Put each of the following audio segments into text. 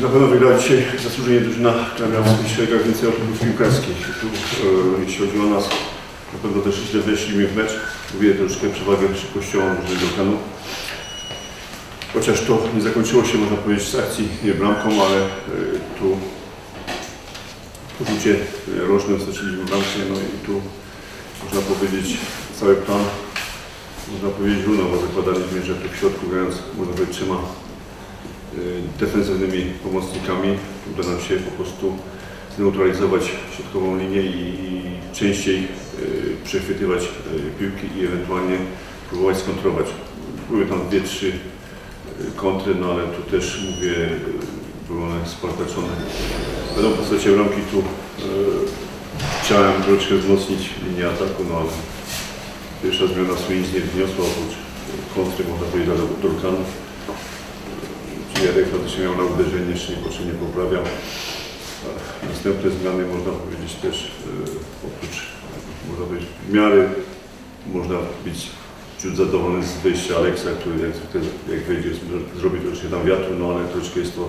Na pewno wygrała dzisiaj zasłużenie drużyna, która miała w szeregach więcej odpływów piłkarskich. Tu, e, jeśli chodzi o nas, na pewno też źle weszliśmy w mecz. Mówię troszkę przewagę szybkościową drużyny Dolkanu. Chociaż to nie zakończyło się, można powiedzieć, z akcji nie bramką, ale e, tu poczucie e, roczne straciliśmy bramkę, no i tu można powiedzieć cały plan, można powiedzieć runo, bo zakładaliśmy, że tu w środku grając, można powiedzieć, trzema y, defensywnymi pomocnikami. Uda nam się po prostu zneutralizować środkową linię i, częściej y, przechwytywać y, piłki i ewentualnie próbować skontrować. Były tam dwie, trzy y, kontry, no ale tu też mówię, y, były one spartaczone. Będą w postaci bramki tu y, chciałem troszkę wzmocnić linię ataku, no ale pierwsza zmiana w sumie nic nie wniosła oprócz kontry, można powiedzieć, dla Dorkanów. Czyli Jarek faktycznie miał na uderzenie, jeszcze niepotrzebnie poprawiał. A Następne zmiany można powiedzieć też e, oprócz, można powiedzieć, w miarę można być ciut zadowolony z wyjścia Aleksa, który jak, jak wejdzie zro- zrobi troszkę tam wiatru, no ale troszkę jest to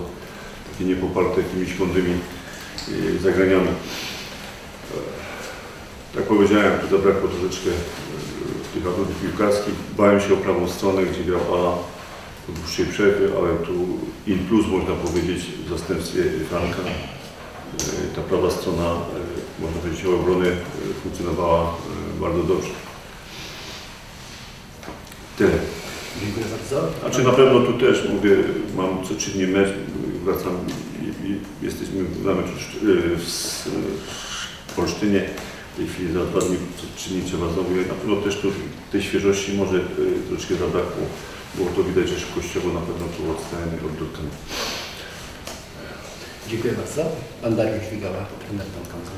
takie niepoparte jakimiś mądrymi e, zagraniami. Tak powiedziałem, tu zabrakło troszeczkę e, tych atutów piłkarskich. Bałem się o prawą stronę, gdzie grał Ala po dłuższej przerwie, ale tu in plus można powiedzieć w zastępstwie Franka. E, Ta prawa strona, e, można powiedzieć, o obrony e, funkcjonowała bardzo dobrze. Tyle. Dziękuję bardzo. Znaczy na pewno tu też mówię, mam co trzy dni mecz, wracam jesteśmy na meczu w, w, w Olsztynie. W tej chwili za dwa dni, co trzy dni trzeba znowu. Na pewno też tu tej świeżości może troszkę zabrakło. Było to widać, że szybkościowo na pewno tu odstajemy od Durkana. Dziękuję bardzo. Pan Dariusz Wigała, trener Tomkana.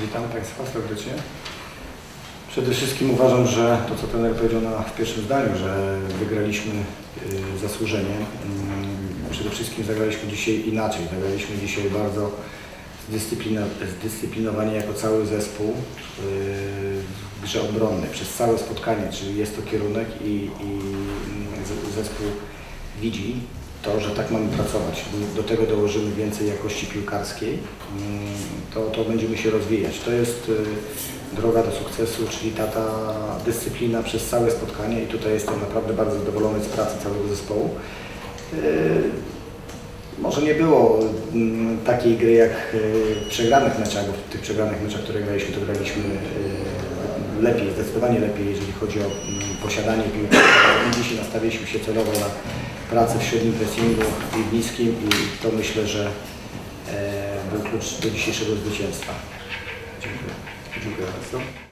Witam Państwa serdecznie. Przede wszystkim uważam, że to co trener powiedział na, w pierwszym zdaniu, że wygraliśmy y, zasłużenie. Mm, Przede wszystkim zagraliśmy dzisiaj inaczej. Zagraliśmy dzisiaj bardzo zdyscyplina, zdyscyplinowani jako cały zespół y, grze obronnej przez całe spotkanie, czyli jest to kierunek i, i mm, zespół widzi to, że tak mamy pracować. Do tego dołożymy więcej jakości piłkarskiej, mm, to, to będziemy się rozwijać. To jest y, droga do sukcesu, czyli ta, ta dyscyplina przez całe spotkanie i tutaj jestem naprawdę bardzo zadowolony z pracy całego zespołu. Y, Może nie było mm, takiej gry jak y, w przegranych meczach, bo w tych przegranych meczach, które graliśmy, to graliśmy y, lepiej, zdecydowanie lepiej, jeżeli chodzi o mm, posiadanie piłki. Dzisiaj nastawiliśmy się celowo na pracę w średnim pressingu i w niskim i to myślę, że e, był klucz do dzisiejszego zwycięstwa. Dziękuję. Dziękuję bardzo.